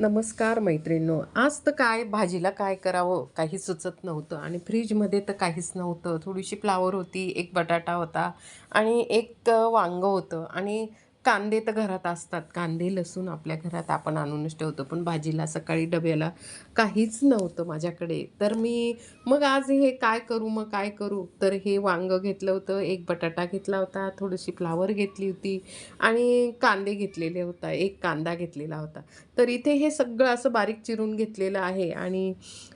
नमस्कार मैत्रिणींनो. आज तर काय भाजीला काय करावं? काही सुचत नव्हतं आणि फ्रीजमध्ये तर काहीच नव्हतं. थोडीशी फ्लावर होती एक बटाटा होता आणि एक वांगं होतं आणि कांदे तर घरात असतात. कांदे लसूण आपल्या घरात आपण आणूनच ठेवतो. पण भाजीला सकाळी डब्याला काहीच नव्हतं माझ्याकडे. तर मी मग आज हे काय करू मग काय करू? तर हे वांगं घेतलं होतं. एक बटाटा घेतला होता. थोडीशी फ्लावर घेतली होती. आणि कांदे घेतलेले होता. एक कांदा घेतलेला होता. तर इथे हे सगळं असं बारीक चिरून घेतलेलं आहे. आणि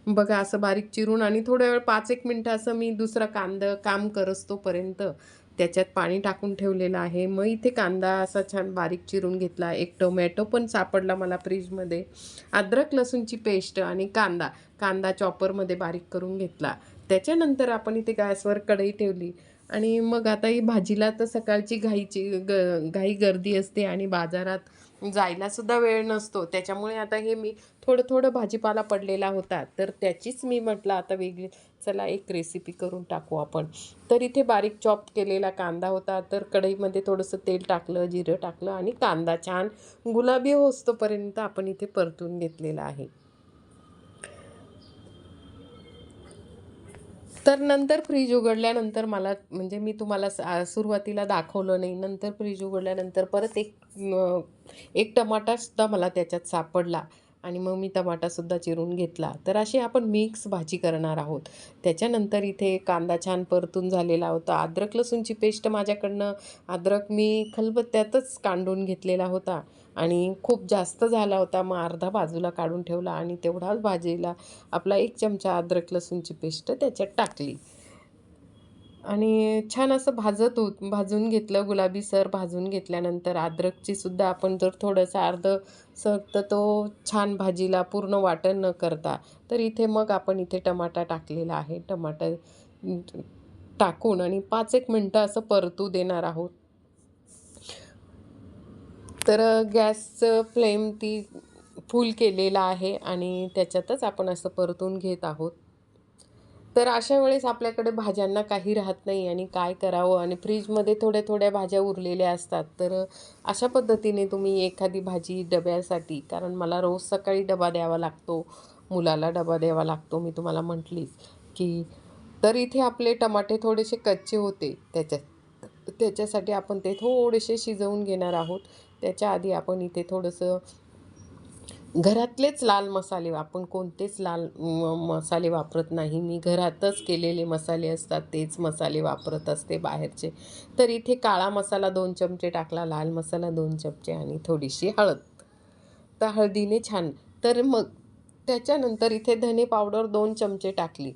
बघा असं बारीक चिरून आणि थोड्या वेळ पाच एक मिनटं असं मी दुसरा कांदा काम करस तोपर्यंत त्याच्यात पाणी टाकून ठेवलेलं आहे. मग इथे कांदा असा छान बारीक चिरून घेतला. एक टोमॅटो पण सापडला मला फ्रीजमध्ये. अद्रक लसूणची पेस्ट आणि कांदा कांदा चॉपरमध्ये बारीक करून घेतला. त्याच्यानंतर आपण इथे गॅसवर कढई ठेवली. आणि मग आता ही भाजीला तर सकाळची घाईची ग घाई गर्दी असते आणि बाजारात जायला सुद्धा वेळ नसतो. त्याच्यामुळे आता हे मी थोडं थोडं भाजीपाला पडलेला होता. तर त्याचीच मी म्हटलं आता वेगळी चला एक रेसिपी करून टाकू आपण. तर इथे बारीक चॉप केलेला कांदा होता. तर कढईमध्ये थोडंसं तेल टाकलं जिरं टाकलं आणि कांदा छान गुलाबी होस्तोपर्यंत आपण इथे परतून घेतलेला आहे. तर नंतर फ्रीज उघडल्यानंतर मला म्हणजे मी तुम्हाला स- सुरुवातीला दाखवलं नाही नंतर फ्रीज उघडल्यानंतर परत एक एक टमाटासुद्धा मला त्याच्यात सापडला. आणि मग मी टमाटासुद्धा चिरून घेतला. तर अशी आपण मिक्स भाजी करणार आहोत. त्याच्यानंतर इथे कांदा छान परतून झालेला होता. अद्रक लसूणची पेस्ट माझ्याकडनं अद्रक मी खलबत्त्यातच कांडून घेतलेला होता आणि खूप जास्त झाला होता. मग अर्धा बाजूला काढून ठेवला आणि तेवढाच भाजीला आपला एक चमचा अद्रक लसूणची पेस्ट त्याच्यात टाकली. आणि छान असं भाजत होत भाजून घेतलं गुलाबी सर भाजून घेतल्यानंतर अद्रकची सुद्धा आपण जर थोडंसं अर्ध सर तर तो छान भाजीला पूर्ण वाटण न करता तर इथे मग आपण इथे टमाटा टाकलेला आहे. टमाटा टाकून आणि पाच एक मिनटं असं परतू देणार आहोत. तर गॅसचं फ्लेम ती फुल केलेला आहे आणि त्याच्यातच आपण असं परतून घेत आहोत. तर अशा वेळेस आपल्याकडे भाज्यांना काही राहत नाही आणि काय करावं? आणि फ्रीजमध्ये थोड्या थोड्या भाज्या उरलेल्या असतात. तर अशा पद्धतीने तुम्ही एखादी भाजी डब्यासाठी कारण मला रोज सकाळी डबा द्यावा लागतो मुलाला डबा द्यावा लागतो मी तुम्हाला म्हटलीच की तर इथे आपले टमाटे थोडेसे कच्चे होते. त्याच्यात त्याच्यासाठी आपण ते थोडेसे शिजवून घेणार आहोत. त्याच्या आधी आपण इथे थोडंसं घरातलेच लाल मसाले आपण कोणतेच लाल मसाले वापरत नाही. मी घरातच केलेले मसाले असतात तेच मसाले वापरत असते बाहेरचे. तर इथे काळा मसाला दोन चमचे टाकला लाल मसाला दोन चमचे आणि थोडीशी हळद. तर हळदीने छान. तर मग त्याच्यानंतर इथे धने पावडर दोन चमचे टाकली.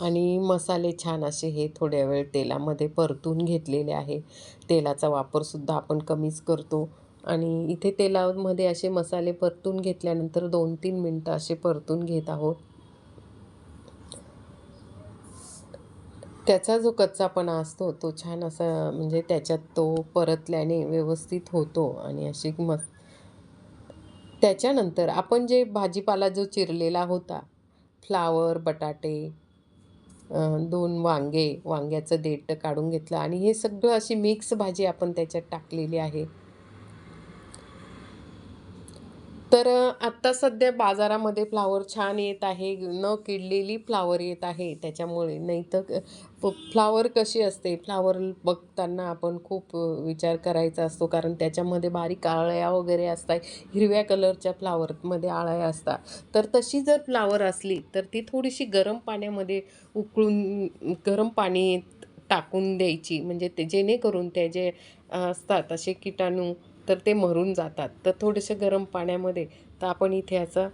आणि मसाले छान असे हे थोड्या वेळ तेलामध्ये परतून घेतलेले आहे. तेलाचा वापरसुद्धा आपण कमीच करतो. आणि इथे तेलामध्ये असे मसाले परतून घेतल्यानंतर दोन तीन मिनटं असे परतून घेत आहोत. त्याचा जो कच्चापणा असतो तो छान असा म्हणजे त्याच्यात तो परतल्याने व्यवस्थित होतो आणि अशी मस त्याच्यानंतर आपण जे भाजीपाला जो चिरलेला होता फ्लावर बटाटे दोन वांगे वांग्याचं देठ काढून घेतलं आणि हे सगळं अशी मिक्स भाजी आपण त्याच्यात टाकलेली आहे. तर आत्ता सध्या बाजारामध्ये फ्लावर छान येत आहे. न किडलेली फ्लावर येत आहे. त्याच्यामुळे नाही तर फ्लावर कशी असते? फ्लावर बघताना आपण खूप विचार करायचा असतो. कारण त्याच्यामध्ये बारीक आळ्या वगैरे असतात. हिरव्या कलरच्या फ्लावरमध्ये आळ्या असतात. तर तशी जर फ्लावर असली तर ती थोडीशी गरम पाण्यामध्ये उकळून गरम पाणी टाकून द्यायची. म्हणजे ते जेणेकरून ते जे असतात असे किटाणू तर ते मरून जातात. तर थोडेसे गरम पाण्यामध्ये तर आपण इथे याचा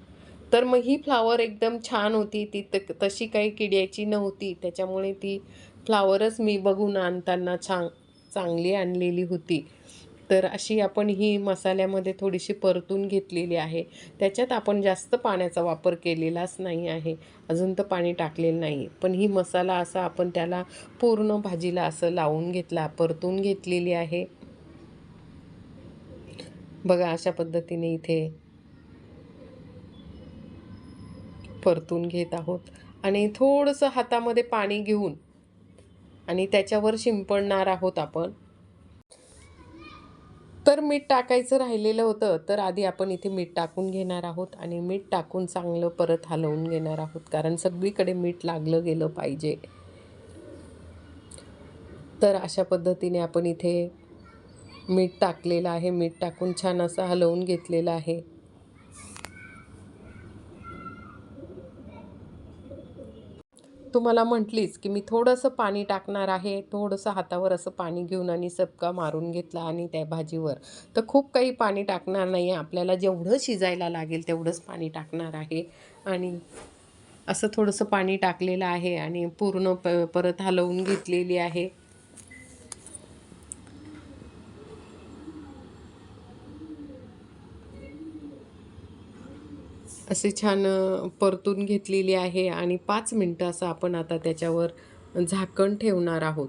तर मग ही फ्लावर एकदम छान होती. ती त तशी काही किड्याची नव्हती. त्याच्यामुळे ती फ्लावरच मी बघून आणताना छान चांगली आणलेली होती. तर अशी आपण ही मसाल्यामध्ये थोडीशी परतून घेतलेली आहे. त्याच्यात आपण जास्त पाण्याचा वापर केलेलाच नाही आहे. अजून तर पाणी टाकलेलं नाही. पण ही मसाला असा आपण त्याला पूर्ण भाजीला असं लावून घेतला परतून घेतलेली आहे. बघा अशा पद्धतीने इथे परतून घेत आहोत. आणि थोडंसं हातामध्ये पाणी घेऊन आणि त्याच्यावर शिंपडणार आहोत आपण. तर मीठ टाकायचं राहिलेलं होतं तर आधी आपण इथे मीठ टाकून घेणार आहोत आणि मीठ टाकून चांगलं परत हलवून घेणार आहोत कारण सगळीकडे मीठ लागलं गेलं पाहिजे. तर अशा पद्धतीने आपण इथे मीठ टाकलेलं आहे. मीठ टाकून छान असं हलवून घेतलेलं आहे. तुम्हाला म्हटलीच की मी थोडंसं पाणी टाकणार आहे. थोडंसं हातावर असं पाणी घेऊन आणि सबका मारून घेतला आणि त्या भाजीवर. तर खूप काही पाणी टाकणार नाही आहे. आपल्याला जेवढं शिजायला लागेल तेवढंच पाणी टाकणार आहे. आणि असं थोडंसं पाणी टाकलेलं आहे आणि पूर्ण प परत हलवून घेतलेली आहे. असे छान परतून घेतलेली आहे आणि पाच मिनटं असं आपण आता त्याच्यावर झाकण ठेवणार आहोत.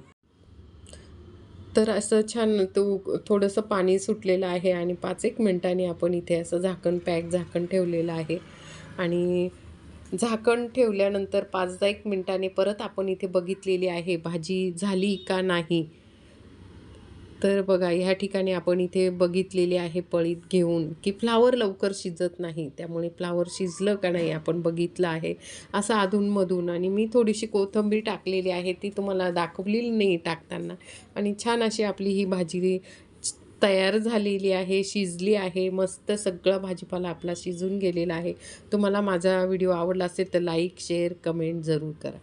तर असं छान तो थोडंसं पाणी सुटलेलं आहे आणि पाच एक मिनटांनी आपण इथे असं झाकण पॅक झाकण ठेवलेलं आहे. आणि झाकण ठेवल्यानंतर पाच दहा एक मिनटाने परत आपण इथे बघितलेली आहे भाजी झाली का नाही? तर बघा ह्या ठिकाणी आपण इथे बघितलेली आहे पळीत घेऊन की फ्लावर लवकर शिजत नाही. त्यामुळे फ्लावर शिजलं का नाही आपण बघितलं आहे. असं अधूनमधून आणि मी थोडीशी कोथिंबीर टाकलेली आहे ती तुम्हाला दाखवलेली नाही टाकताना. आणि छान अशी आपली ही भाजी तयार झालेली आहे शिजली आहे. मस्त सगळा भाजीपाला आपला शिजून गेलेला आहे. तुम्हाला माझा व्हिडिओ आवडला असेल तर लाईक शेअर कमेंट जरूर करा.